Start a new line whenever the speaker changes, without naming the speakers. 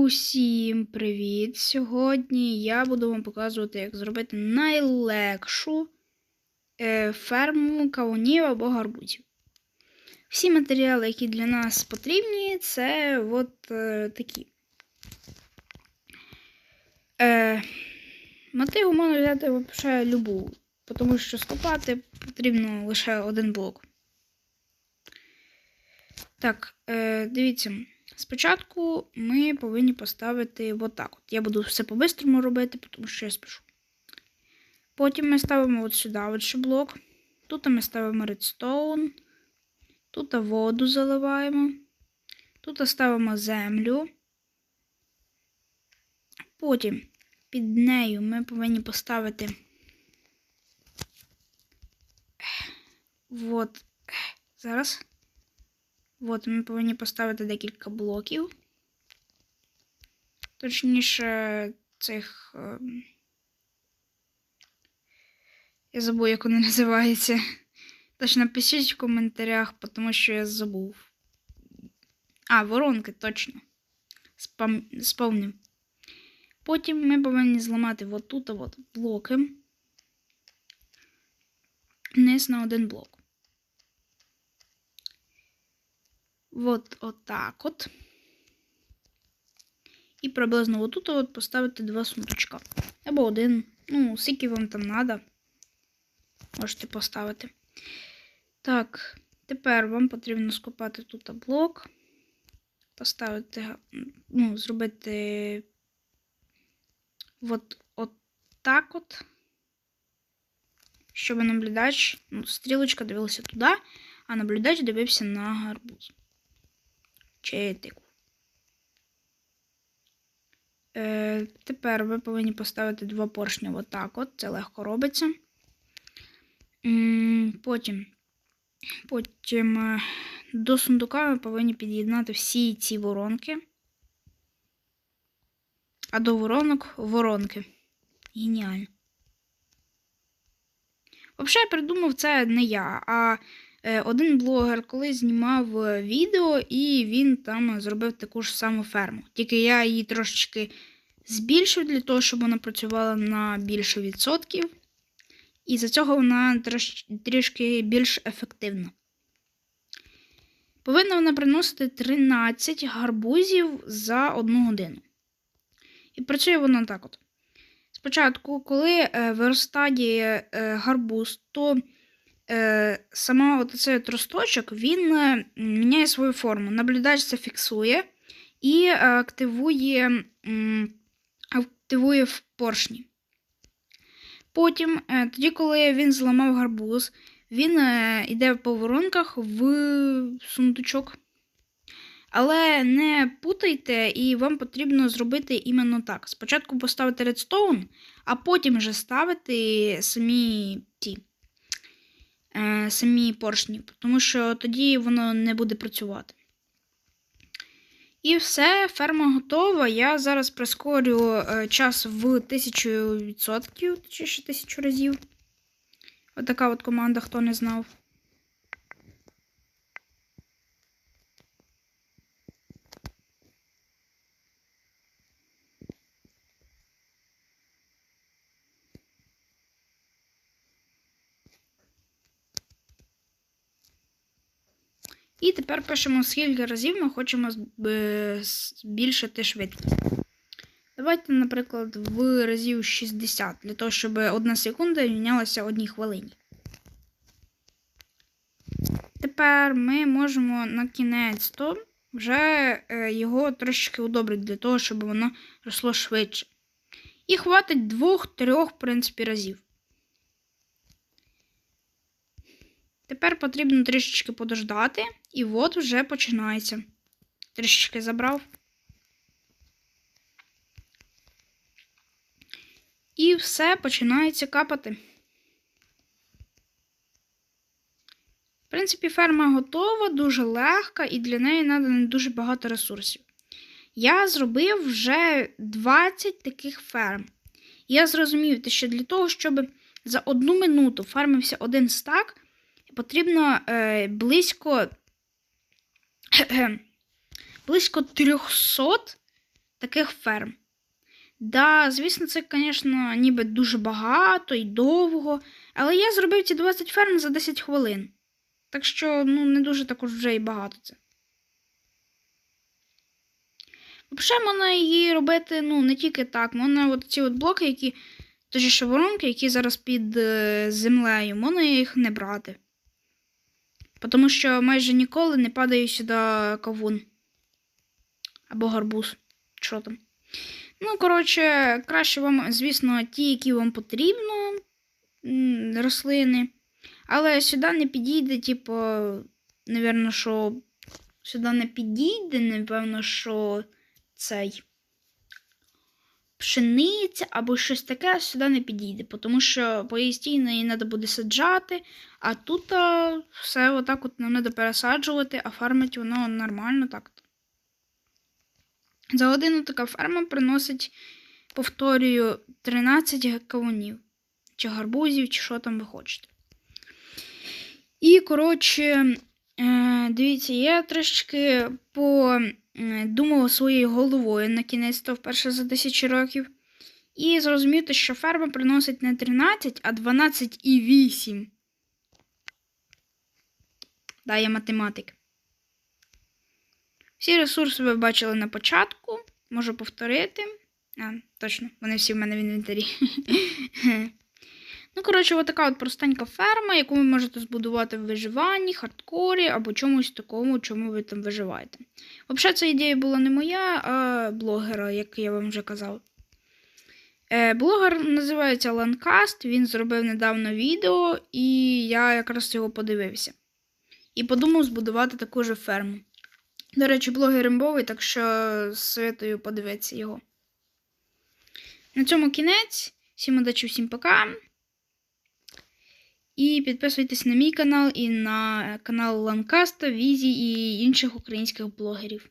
Усім привіт! Сьогодні я буду вам показувати, як зробити найлегшу е, ферму кавунів або гарбузів. Всі матеріали, які для нас потрібні, це от е, такі. Е, мотиву можна взяти взагалі любу, тому що скопати потрібно лише один блок. Так, е, дивіться. Спочатку ми повинні поставити отак. От. Я буду все по-бистрому робити, тому що я спішу. Потім ми ставимо от сюди от блок. Тут ми ставимо редстоун. Тут воду заливаємо. Тут ставимо землю. Потім під нею ми повинні поставити. От. Зараз. От, ми повинні поставити декілька блоків. Точніше, цих. Е... Я забув, як вони називаються. Точно напишіть в коментарях, тому що я забув. А, воронки, точно. Спам... Потім ми повинні зламати от тут от блоки. Вниз на один блок. От отак от. І приблизно отут от поставити два сундучка. Або один. Ну, скільки вам там треба. Можете поставити. Так, тепер вам потрібно скопати тут блок. Поставити, ну, зробити от, от так от. Щоб наблюдач, ну, стрілочка дивилася туди, а наблюдач дивився на гарбуз чи. Е, Тепер ви повинні поставити два поршня отак от, це легко робиться. Потім потім е, до сундука ви повинні під'єднати всі ці воронки. А до воронок воронки. Геніально. Взагалі, я придумав це не я, а один блогер колись знімав е, відео, і він там зробив таку ж саму ферму. Тільки я її трошечки збільшив для того, щоб вона працювала на більше відсотків. І за цього вона трішки більш ефективна. Повинна вона приносити 13 гарбузів за одну годину. І працює вона так от. Спочатку, коли е, виростає гарбуз, то е, сама цей росточок він е, міняє свою форму. Наблюдач це фіксує і е, активує активує в поршні. Потім, тоді, коли він зламав гарбуз, він йде по воронках в сундучок. Але не путайте, і вам потрібно зробити іменно так. Спочатку поставити редстоун, а потім вже ставити самі ті самі поршні, тому що тоді воно не буде працювати. І все, ферма готова. Я зараз прискорю е, час в 1000%, чи ще 1000 разів. Отака от команда, хто не знав. І тепер пишемо, скільки разів ми хочемо е, збільшити швидкість. Давайте, наприклад, в разів 60, для того, щоб одна секунда мінялася одній хвилині. Тепер ми можемо на кінець то вже е, його трошечки удобрити, для того, щоб воно росло швидше. І хватить двох-трьох, в принципі, разів. Тепер потрібно трішечки подождати, і от вже починається. Трішечки забрав. І все починається капати. В принципі, ферма готова, дуже легка, і для неї треба не дуже багато ресурсів. Я зробив вже 20 таких ферм. Я зрозумів, що для того, щоб за одну минуту фармився один стак, потрібно е, близько близько 300 таких ферм. Да, звісно, це, звісно, ніби дуже багато і довго, але я зробив ці 20 ферм за 10 хвилин. Так що, ну, не дуже також вже і багато це. Взагалі, можна її робити, ну, не тільки так. Можна от ці от блоки, які, точніше воронки, які зараз під е, землею, можна їх не брати. Тому що майже ніколи не падає сюди кавун. Або гарбуз. Що там. Ну, коротше, краще вам, звісно, ті, які вам потрібно, рослини. Але сюди не підійде, типу, напевно, що сюди не підійде, напевно, що цей пшениця або щось таке сюди не підійде, тому що поїстійно її треба буде саджати, а тут а, все отак от нам треба пересаджувати, а фармить воно нормально так. За годину така ферма приносить, повторюю, 13 кавунів, чи гарбузів, чи що там ви хочете. І, коротше, дивіться, я трошечки подумала своєю головою на кінець то вперше за 1000 років. І зрозуміти, що ферма приносить не 13, а 12,8. Да, я математик. Всі ресурси ви бачили на початку. Можу повторити. А, точно, вони всі в мене в інвентарі. Ну, коротше, отака от простенька ферма, яку ви можете збудувати в виживанні, хардкорі або чомусь такому, чому ви там виживаєте. Взагалі, ця ідея була не моя, а блогера, як я вам вже казав. Е, блогер називається Ланкаст, він зробив недавно відео, і я якраз його подивився. І подумав збудувати таку ж ферму. До речі, блогер імбовий, так що советую подивитися його. На цьому кінець. Всім удачі, всім пока. І підписуйтесь на мій канал і на канал Ланкаста, Візі і інших українських блогерів.